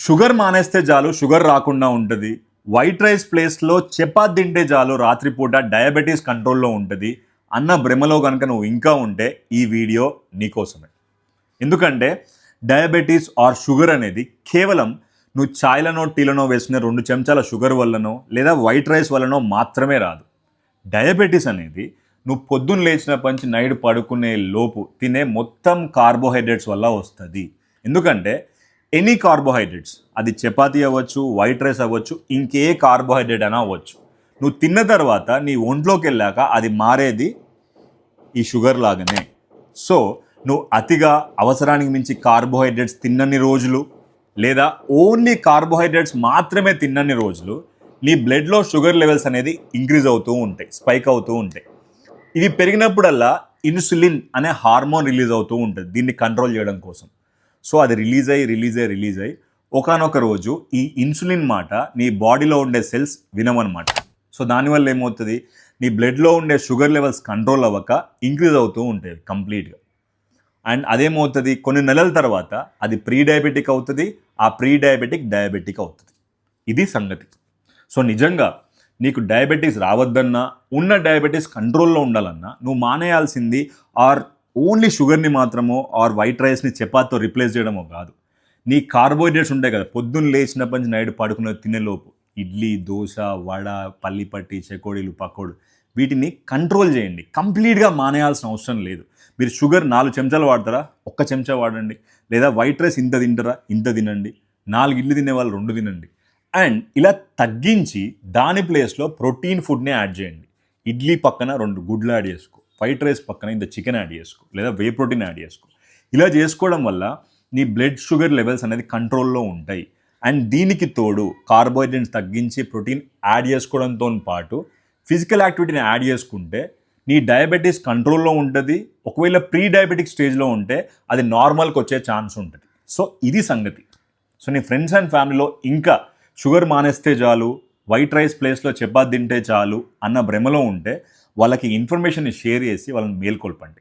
Sugar మానేస్తే చాలు sugar రాకుండా ఉంటుంది. వైట్ రైస్ ప్లేస్లో చపాతి తింటే చాలు రాత్రిపూట డయాబెటీస్ కంట్రోల్లో ఉంటుంది. అన్న భ్రమలో కనుక నువ్వు ఇంకా ఉంటే ఈ వీడియో నీకోసమే ఎందుకంటే డయాబెటీస్ ఆర్ షుగర్ అనేది కేవలం నువ్వు ఛాయ్లనో టీలనో వేసిన రెండు చెంచాల షుగర్ వల్లనో లేదా వైట్ రైస్ వల్లనో మాత్రమే రాదు. డయాబెటీస్ అనేది నువ్వు పొద్దున్న లేచినప్పటి నుంచి నైట్ పడుకునే లోపు తినే మొత్తం కార్బోహైడ్రేట్స్ వల్ల వస్తుంది. ఎందుకంటే ఎనీ కార్బోహైడ్రేట్స్. అది చపాతి అవ్వచ్చు వైట్ రైస్ అవ్వచ్చు ఇంకే కార్బోహైడ్రేట్ అయినా అవ్వచ్చు. నువ్వు తిన్న తర్వాత నీ ఒంట్లోకి వెళ్ళాక అది మారేది ఈ షుగర్ లాగానే. సో నువ్వు అతిగా అవసరానికి మించి కార్బోహైడ్రేట్స్ తిన్నన్ని రోజులు లేదా ఓన్లీ కార్బోహైడ్రేట్స్ మాత్రమే తిన్నన్ని రోజులు నీ బ్లడ్లో షుగర్ లెవెల్స్ అనేది ఇంక్రీజ్ అవుతూ ఉంటాయి స్పైక్ అవుతూ ఉంటాయి. ఇది పెరిగినప్పుడల్లా ఇన్సులిన్ అనే హార్మోన్ రిలీజ్ అవుతూ ఉంటుంది దీన్ని కంట్రోల్ చేయడం కోసం. సో అది రిలీజ్ అయ్యి రిలీజ్ అయ్యి రిలీజ్ అయ్యి ఒకనొక రోజు ఈ ఇన్సులిన్ మాట నీ బాడీలో ఉండే సెల్స్ వినమనమాట సో దానివల్ల ఏమవుతుంది? నీ బ్లడ్లో ఉండే షుగర్ లెవెల్స్ కంట్రోల్ అవ్వక ఇంక్రీజ్ అవుతూ ఉంటాయి కంప్లీట్గా. అండ్ అదేమవుతుంది? కొన్ని నెలల తర్వాత అది ప్రీ డయాబెటిక్ అవుతుంది ఆ ప్రీ డయాబెటిక్ డయాబెటిక్ అవుతుంది. ఇది సంగతి. సో నిజంగా నీకు డయాబెటీస్ రావద్దన్నా ఉన్న డయాబెటీస్ కంట్రోల్లో ఉండాలన్నా నువ్వు మానేయాల్సింది ఆర్ ఓన్లీ షుగర్ని మాత్రమో ఆర్ వైట్ రైస్ని చపాతీతో రిప్లేస్ చేయడమో కాదు. నీ కార్బోహైడ్రేట్స్ ఉంటాయి కదా పొద్దున్న లేచినప్పటి నుంచి నైట్ పడుకునే తినేలోపు ఇడ్లీ దోశ వడ పల్లిపట్టి చెకోడీలు పకోడు. వీటిని కంట్రోల్ చేయండి. కంప్లీట్గా మానేయాల్సిన అవసరం లేదు. మీరు షుగర్ నాలుగు చెంచాలు వాడతారా? ఒక్క చెంచా వాడండి. లేదా వైట్ రైస్ ఇంత తింటారా? ఇంత తినండి. నాలుగు ఇడ్లు తినే వాళ్ళు రెండు తినండి. అండ్ ఇలా తగ్గించి దాని ప్లేస్లో ప్రోటీన్ ఫుడ్ని యాడ్ చేయండి. ఇడ్లీ పక్కన రెండు గుడ్లు యాడ్ చేసుకో. వైట్ రైస్ పక్కన ఇంత చికెన్ యాడ్ చేసుకో లేదా వే ప్రోటీన్ యాడ్ చేసుకో. ఇలా చేసుకోవడం వల్ల నీ బ్లడ్ షుగర్ లెవెల్స్ అనేది కంట్రోల్లో ఉంటాయి. అండ్ దీనికి తోడు కార్బోహైడ్రేట్స్ తగ్గించి ప్రోటీన్ యాడ్ చేసుకోవడంతో పాటు ఫిజికల్ యాక్టివిటీని యాడ్ చేసుకుంటే నీ డయాబెటీస్ కంట్రోల్లో ఉంటుంది. ఒకవేళ ప్రీ డయాబెటిక్ స్టేజ్లో ఉంటే అది నార్మల్కి వచ్చే ఛాన్స్ ఉంటుంది. సో ఇది సంగతి. సో నీ ఫ్రెండ్స్ అండ్ ఫ్యామిలీలో ఇంకా షుగర్ మానేస్తే చాలు వైట్ రైస్ ప్లేస్లో చపాతి తింటే చాలు అన్న భ్రమలో ఉంటే వాళ్ళకి ఇన్ఫర్మేషన్ షేర్ చేసి వాళ్ళని మేల్కొల్పండి.